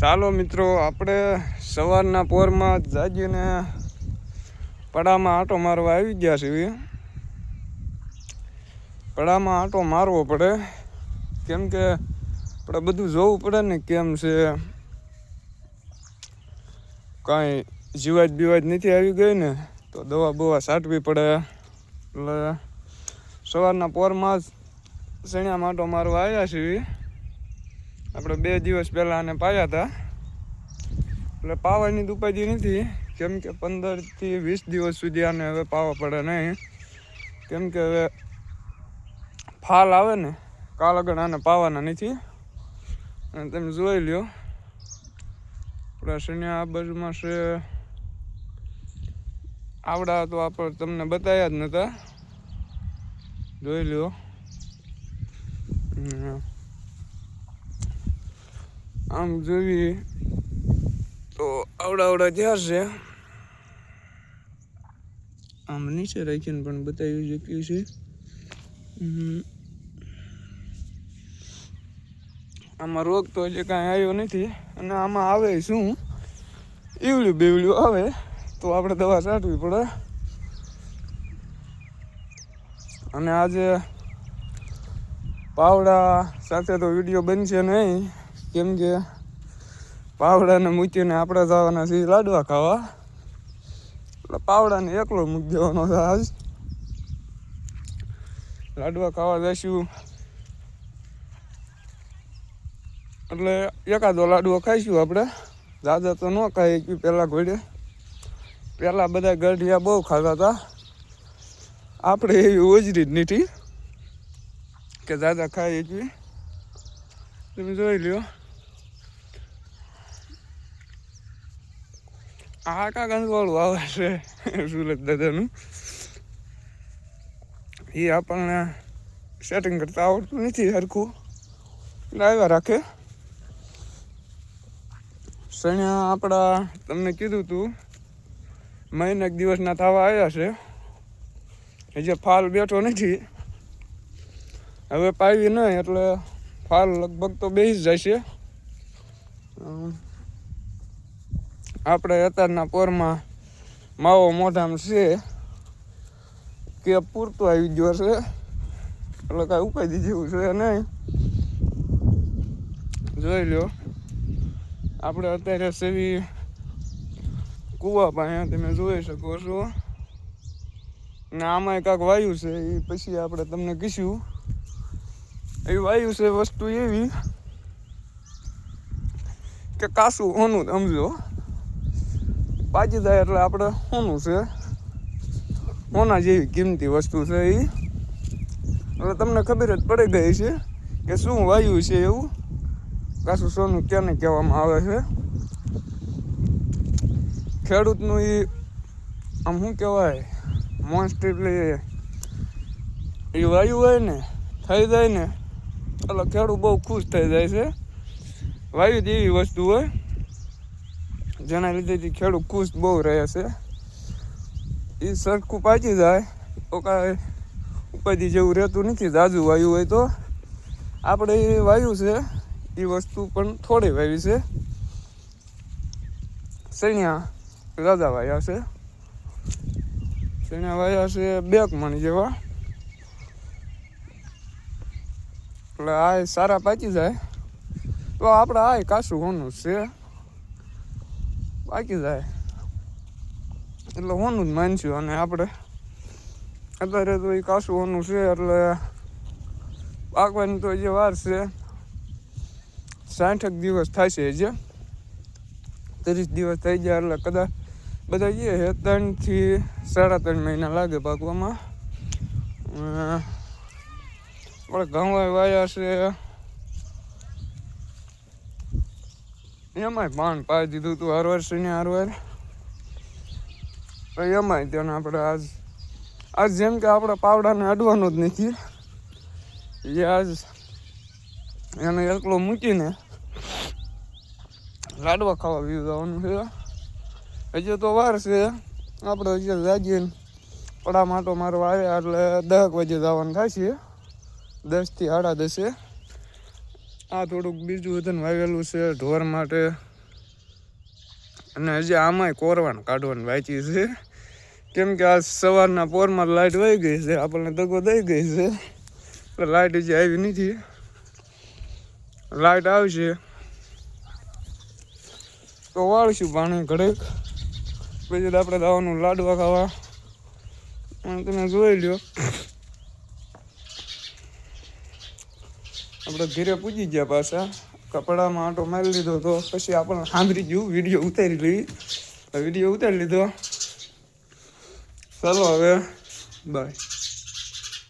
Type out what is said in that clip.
ચાલો મિત્રો, આપણે સવારના પોરમાં જાગીને પડામાં આંટો મારવા આવી ગયા છીએ. પડામાં આંટો મારવો પડે. કેમ કે આપણે બધું જોવું પડે ને કેમ છે. કાંઈ જીવાજ બીવાજ નથી આવી ગઈ ને, તો દવા બવા છાંટવી પડે. એટલે સવારના પોરમાં જ સણિયા માટો મારવા આવ્યા છીએ. આપણે બે દિવસ પહેલાં આને પાયા હતા. એટલે પાવાની ઉપાધિ નથી. કેમ કે પંદરથી વીસ દિવસ સુધી આને હવે પાવા પડે નહીં. કેમ કે હવે ફાલ આવે ને, કાલ આગળ આને પાવાના નથી. અને તમે જોઈ લ્યો. આપણા શનિયા આ બાજુમાં છે. આવડા તો આપણે તમને બતાવ્યા જ નહોતા જોઈ લ્યો. આમ જોઈએ તો આવડા આવડા જ્યાં છે, આમ નીચે રાખીને પણ બતાવી શક્યું છે. આમાં રોગ તો હજી કાંઈ આવ્યો નથી અને આમાં આવે શું? ઈવડ્યું બેવડ્યું આવે તો આપણે દવા છાંટવી પડે. અને આજે પાવડા સાથે તો વીડિયો બનશે નહીં. કેમ કે પાવડાને મૂકીને આપણે જવાના છીએ લાડવા ખાવા. એટલે પાવડાને એકલો મૂકી દેવાનો છે આજ. લાડવા ખાવા જઈશું. એટલે એકાદો લાડવો ખાઈશું આપણે. દાદા તો ન ખાઈ કે પહેલાં ઘોડે. પહેલાં બધા ગઢિયા બહુ ખાતા હતા. આપણે એવી ઓજરી જ નથી કે દાદા ખાઈ એકવી તમે જોઈ લ્યો. આ કા ગંજવાળું આવે છે? સુરત દાદાનું. એ આપણને સેટિંગ કરતા આવડતું નથી સરખું એટલે આવ્યા રાખે. સણ્યા આપણા તમને કીધું તું મહિને એક દિવસના થવા આવ્યા છે. હજી ફાલ બેઠો નથી. હવે પાવી નહીં એટલે ફાલ લગભગ તો બેસી જ જશે અમ, આપણે અત્યારના પોરમાં માવો મોઢામાં છે કે પૂરતું આવી ગયો છે. એટલે કાંઈ ઉપાય જેવું છે નહીં. જોઈ લો આપણે અત્યારે સેવી કૂવા પાસે તમે જોઈ શકો છો. ને આમાં કાંક વાયુ છે એ પછી આપણે તમને કહીશું એ વાયુ છે વસ્તુ એવી કે કાસું હોનું સમજો. જાય એટલે આપણે હોનું છે? હોના જેવી કિંમતી વસ્તુ છે એ એટલે તમને ખબર જ પડી ગઈ છે કે શું વાયુ છે એવું? કાશું સોનું ક્યાંને કહેવામાં આવે છે? ખેડૂતનું એ આમ શું કહેવાય મોન્સ્ટલી એ વાયુ હોય ને, થઈ જાય ને, એટલે ખેડૂત બહુ ખુશ થઈ જાય છે. વાયુ જેવી વસ્તુ હોય. જેના લીધેથી ખેડૂત ખુશ બહુ રહે છે. એ સરખું પાચી જાય. તો કાંઈ ઉપાધિ જેવું રહેતું નથી, જાજુ વાયુ હોય તો. આપણે એ વાયુ છે એ વસ્તુ પણ થોડી વાવી છે. સૈણ્યા દાદા વાયા છે. સૈણ્યા વાયા છે બે મણ જેવા. એટલે આ સારા પાચી જાય. તો આપણે આ કાશું હોનું છે. પાકી જાય. એટલે હોનું જ માનશું અને આપણે અત્યારે તો એ કાસું હોનું છે, એટલે પાકવાની તો જે વાર છે. સાઠક દિવસ થશે જે ત્રીસ દિવસ થઈ જાય એટલે કદાચ બધા જે છે ત્રણથી સાડા ત્રણ મહિના લાગે પાકવામાં આપણે ઘઉં વાયા છે. એમાંય પાન પાઈ દીધું હતું હર વર્ષની હરવાર એમાંય તેને આપણે આજ આજ જેમ કે આપણે પાવડાને અડવાનું જ નથી. એ આજ એને એકલો મૂકીને લાડવા ખાવા પીવું જવાનું છે. હજી તો વાર છે. આપણે હજી જાગીએ પડા માટો મારવા આવ્યા એટલે દસ વાગે જવાનું થાય છે. દસથી સાડા દસે. આ થોડુંક બીજું વતન વાવેલું છે ઢોર માટે. અને હજી આમાંય કોરવાનું કાઢવાનું વાંચી છે. કેમ કે આ સવારના પોરમાં લાઇટ વહી ગઈ છે, આપણને દગો દઈ ગઈ છે. લાઇટ હજી આવી નથી. લાઇટ આવશે. તો વાળશું પાણી ઘડેક. પછી આપણે દાવાનું લાડવા ખાવા. તમે જોઈ લ્યો. આપણે ઘરે પૂજી ગયા પાછા. કપડામાં આંટો મારી લીધો તો પછી આપણે સાંભળી ગયું વીડિયો ઉતારી લેવી વીડિયો ઉતારી લીધો. ચાલો હવે બાય